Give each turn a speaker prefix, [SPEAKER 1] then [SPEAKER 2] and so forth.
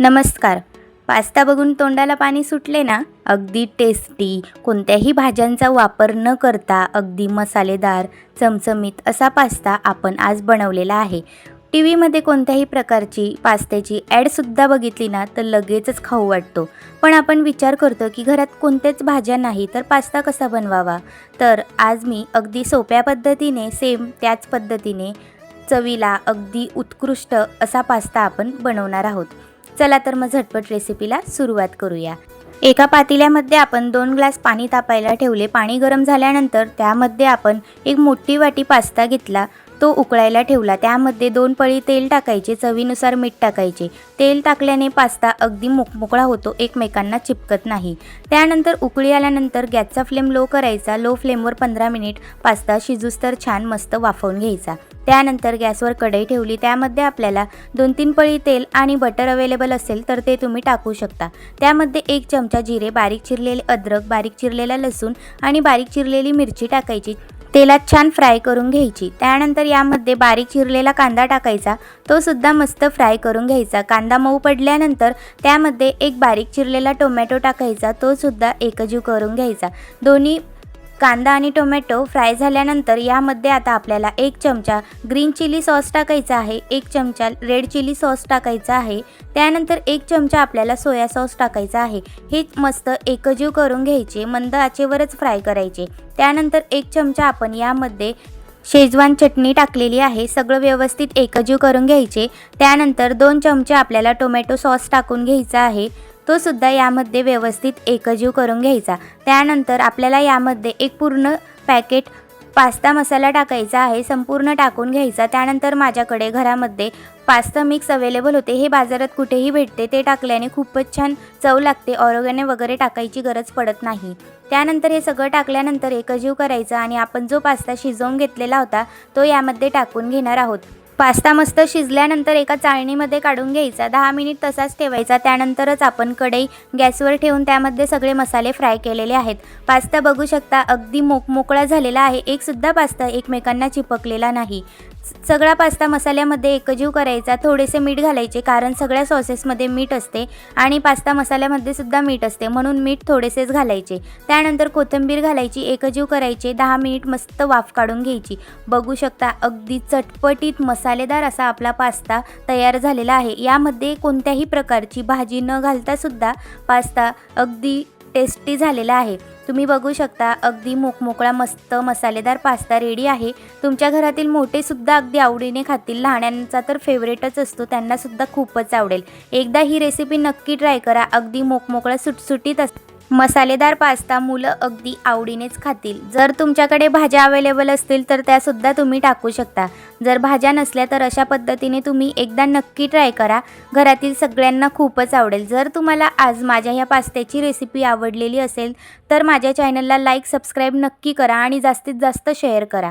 [SPEAKER 1] नमस्कार. पास्ता बघून तोंडाला पाणी सुटले ना? अगदी टेस्टी कोणत्याही भाज्यांचा वापर न करता अगदी मसालेदार चमचमीत असा पास्ता आपण आज बनवलेला आहे. टी व्हीमध्ये कोणत्याही प्रकारची पास्त्याची ॲडसुद्धा बघितली ना तर लगेचच खाऊ वाटतो. पण आपण विचार करतो की घरात कोणत्याच भाज्या नाही तर पास्ता कसा बनवावा? तर आज मी अगदी सोप्या पद्धतीने सेम त्याच पद्धतीने चवीला अगदी उत्कृष्ट असा पास्ता आपण बनवणार आहोत. चला तर मग झटपट रेसिपीला सुरुवात करूया. एका पातेल्यामध्ये आपण दोन ग्लास पाणी तापायला ठेवले. पाणी गरम झाल्यानंतर त्यामध्ये आपण एक मोठी वाटी पास्ता घेतला. तो उकळायला ठेवला. त्यामध्ये दोन पळी तेल टाकायचे चवीनुसार मीठ टाकायचे. तेल टाकल्याने पास्ता अगदी मोकमोकळा होतो एकमेकांना चिपकत नाही. त्यानंतर उकळी आल्यानंतर गॅसचा फ्लेम लो करायचा. लो फ्लेमवर पंधरा मिनिट पास्ता शिजूस तर छान मस्त वाफवून घ्यायचा. त्यानंतर गॅसवर कढई ठेवली. त्यामध्ये आपल्याला दोन तीन पळी तेल आणि बटर अवेलेबल असेल तर ते तुम्ही टाकू शकता. त्यामध्ये एक चमचा जिरे बारीक चिरलेले अद्रक बारीक चिरलेला लसूण आणि बारीक चिरलेली मिरची टाकायची. तेलात छान फ्राय करून घ्यायची. त्यानंतर यामध्ये बारीक चिरलेला कांदा टाकायचा. तो सुद्धा मस्त फ्राय करून घ्यायचा. कांदा मऊ पडल्यानंतर त्यामध्ये एक बारीक चिरलेला टोमॅटो टाकायचा. तो सुद्धा एकजीव करून घ्यायचा. दोन्ही कांदा आणि टोमॅटो फ्राय झाल्यानंतर यामध्ये आता आपल्याला एक चमचा ग्रीन चिली सॉस टाकायचा आहे एक चमचा रेड चिली सॉस टाकायचा आहे त्यानंतर एक चमचा आपल्याला सोया सॉस टाकायचा आहे. हे मस्त एकजीव करून घ्यायचे मंद आचेवरच फ्राय करायचे. त्यानंतर एक चमचा आपण यामध्ये शेजवान चटणी टाकलेली आहे सगळं व्यवस्थित एकजीव करून घ्यायचे. त्यानंतर दोन चमचे आपल्याला टोमॅटो सॉस टाकून घ्यायचा आहे. तो सुद्धा यामध्ये व्यवस्थित एकजीव करून घ्यायचा. त्यानंतर आपल्याला यामध्ये एक पूर्ण पॅकेट पास्ता मसाला टाकायचा आहे संपूर्ण टाकून घ्यायचा. त्यानंतर माझ्याकडे घरामध्ये पास्ता मिक्स अवेलेबल होते. हे बाजारात कुठेही भेटते ते टाकल्याने खूपच छान चव लागते. ऑरोगॅने वगैरे टाकायची गरज पडत नाही. त्यानंतर हे सगळं टाकल्यानंतर एकजीव करायचं आणि आपण जो पास्ता शिजवून घेतलेला होता तो यामध्ये टाकून घेणार आहोत. पास्ता मस्त शिजल्यानंतर एका चाळणीमध्ये काढून घ्यायचा. दहा मिनिट तसाच ठेवायचा. त्यानंतरच आपण कढई गॅसवर ठेवून त्यामध्ये सगळे मसाले फ्राय केलेले आहेत. पास्ता बघू शकता अगदी मोकमोकळा झालेला आहे. एकसुद्धा पास्ता एकमेकांना चिपकलेला नाही. सगळा पास्ता मसाल्यामध्ये एकजीव करायचा थोडेसे मीठ घालायचे कारण सगळ्या सॉसेसमध्ये मीठ असते आणि पास्ता मसाल्यामध्ये सुद्धा मीठ असते म्हणून मीठ थोडेसेच घालायचे. त्यानंतर कोथिंबीर घालायची एकजीव करायचे दहा मिनिट मस्त वाफ काढून घ्यायची. बघू शकता अगदी चटपटीत मसालेदार असा आपला पास्ता तयार झालेला आहे. यामध्ये कोणत्याही प्रकारची भाजी न घालतासुद्धा पास्ता अगदी टेस्टी झालेला आहे. तुम्ही बघू शकता अगदी मोकमोकळा मस्त मसालेदार पास्ता रेडी आहे. तुमच्या घरातील मोठेसुद्धा अगदी आवडीने खातील. लहाण्यांचा तर फेवरेटच असतो त्यांनासुद्धा खूपच आवडेल. एकदा ही रेसिपी नक्की ट्राय करा. अगदी मोकमोकळा सुटसुटीत अस मसालेदार पास्ता मुलं अगदी आवडीनेच खातील. जर तुमच्याकडे भाज्या अवेलेबल असतील तर त्यासुद्धा तुम्ही टाकू शकता. जर भाज्या नसल्या तर अशा पद्धतीने तुम्ही एकदा नक्की ट्राय करा. घरातील सगळ्यांना खूपच आवडेल. जर तुम्हाला आज माझ्या ह्या पास्त्याची रेसिपी आवडलेली असेल तर माझ्या चॅनलला लाईक सबस्क्राईब नक्की करा आणि जास्तीत जास्त शेअर करा.